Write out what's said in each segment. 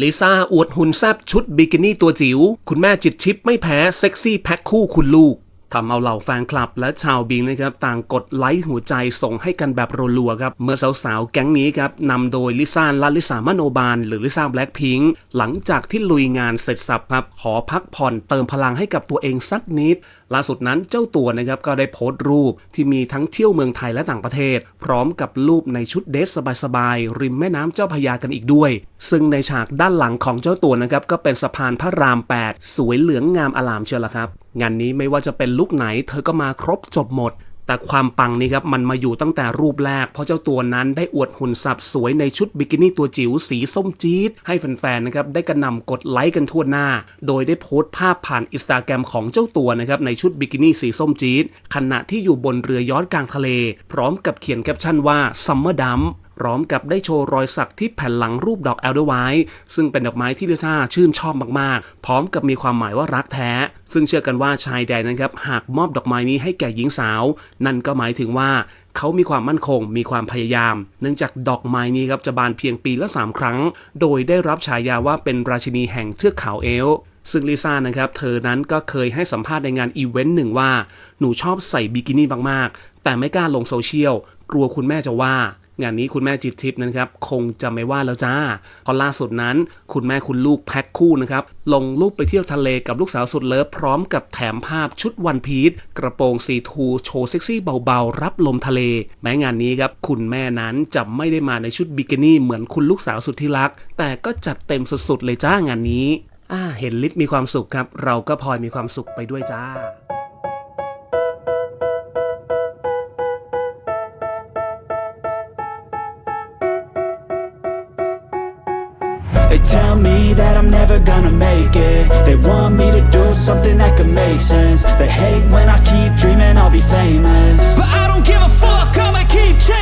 ลิซ่าอวดหุ่นแซบชุดบิกินี่ตัวจิ๋ว คุณแม่จิตชิปไม่แพ้เซ็กซี่แพ็คคู่คุณลูก ทำเอาเหล่าแฟนคลับและชาวบิงนะครับต่างกดไลค์หัวใจส่งให้กันแบบรัวๆครับเมื่อสาวๆแก๊งนี้ครับนำโดยลิซ่าและลิซ่ามโนบาล หรือลิซ่าแบล็คพิงค์หลังจากที่ลุยงานเสร็จสับครับขอพักผ่อนเติมพลังให้กับตัวเองสักนิดล่าสุดนั้นเจ้าตัวนะครับก็ได้โพสต์รูปที่มีทั้งเที่ยวเมืองไทยและต่างประเทศ พร้อมกับรูปในชุดเดทสบายๆริมแม่น้ำเจ้าพยากันอีกด้วย ซึ่งในฉากด้านหลังของเจ้าตัวนะครับก็เป็นสะพานพระราม 8 สวยเหลืองงามอลามเชียวละครับ งานนี้ไม่ว่าจะเป็นลุกไหน เธอก็มาครบจบหมด แต่ความปังนี่ครับมันมาอยู่ตั้งแต่รูปแรก เพราะเจ้าตัวนั้นได้อวดหุ่นสับสวยในชุดบิกินี่ตัวจิ๋วสีส้มจี๊ด ให้แฟนๆนะครับได้กระหน่ำกดไลค์กันทั่วหน้า โดยได้โพสต์ภาพผ่านอินสตาแกรมของเจ้าตัวนะครับในชุดบิกินี่สีส้มจี๊ดขณะที่อยู่บนเรือย้อชต์กลางทะเล พร้อมกับเขียนแคปชั่นว่า Summer Dump ร้อมกับได้โชว์รอยสักที่แผ่นหลังรูปดอกแอลเดอร์ไวท์ซึ่งเป็นดอกไม้ที่ลิซ่าชื่นชอบมากๆ พร้อมกับมีความหมายว่ารักแท้ ซึ่งเชื่อกันว่าชายใดนะครับหากมอบดอกไม้นี้ให้แก่หญิงสาว นั่นก็หมายถึงว่าเขามีความมั่นคง มีความพยายาม เนื่องจากดอกไม้นี้ครับจะบานเพียงปีละ 3 ครั้ง โดยได้รับฉายาว่าเป็นราชินีแห่งเทือกเขาเอล ซึ่งลิซ่านะครับ เธอนั้นก็เคยให้สัมภาษณ์ในงานอีเวนต์หนึ่งว่า หนูชอบใส่บิกินี่มากๆ แต่ไม่กล้าลงโซเชียล กลัวคุณแม่จะว่า งานนี้คุณแม่จิตทิพย์นะครับ คงจะไม่ว่าแล้วจ้าเพราะล่าสุดนั้น คุณแม่คุณลูกแพ็คคู่นะครับ ลงรูปไปเที่ยวทะเลกับลูกสาวสุดเลิฟพร้อมกับแถมภาพชุดวันพีชกระโปรงสีทูโชว์เซ็กซี่เบาๆ รับลมทะเล แม้งานนี้ครับ คุณแม่นั้นจะไม่ได้มาในชุดบิกินี่เหมือนคุณลูกสาวสุดที่รัก แต่ก็จัดเต็มสุดๆเลยจ้างานนี้ อ่าเห็นลิศมีความสุขครับ เราก็พลอยมีความสุขไปด้วยจ้า They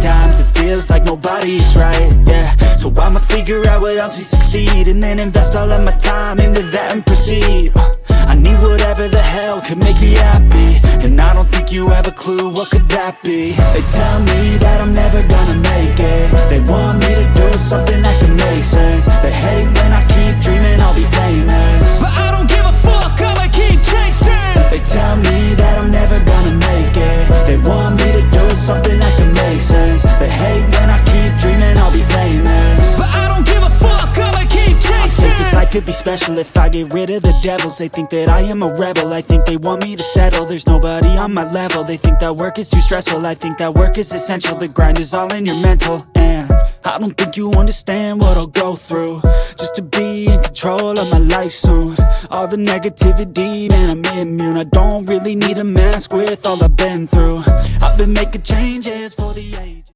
In these times it feels like nobody's right, yeah. So I'ma figure out what else we succeed And then invest all of my time into that and proceed. Uh, I need whatever the hell could make me happy And I don't think you have a clue what could that be. They tell me that I'm never gonna make it. They want me to do something that could make sense. They could be special if I get rid of the devils. They think that I am a rebel. I think they want me to settle. There's nobody on my level. They think that work is too stressful. I think that work is essential. The grind is all in your mental. And I don't think you understand what I'll go through. Just to be in control of my life soon. All the negativity, man, I'm immune. I don't really need a mask with all I've been through. I've been making changes for the age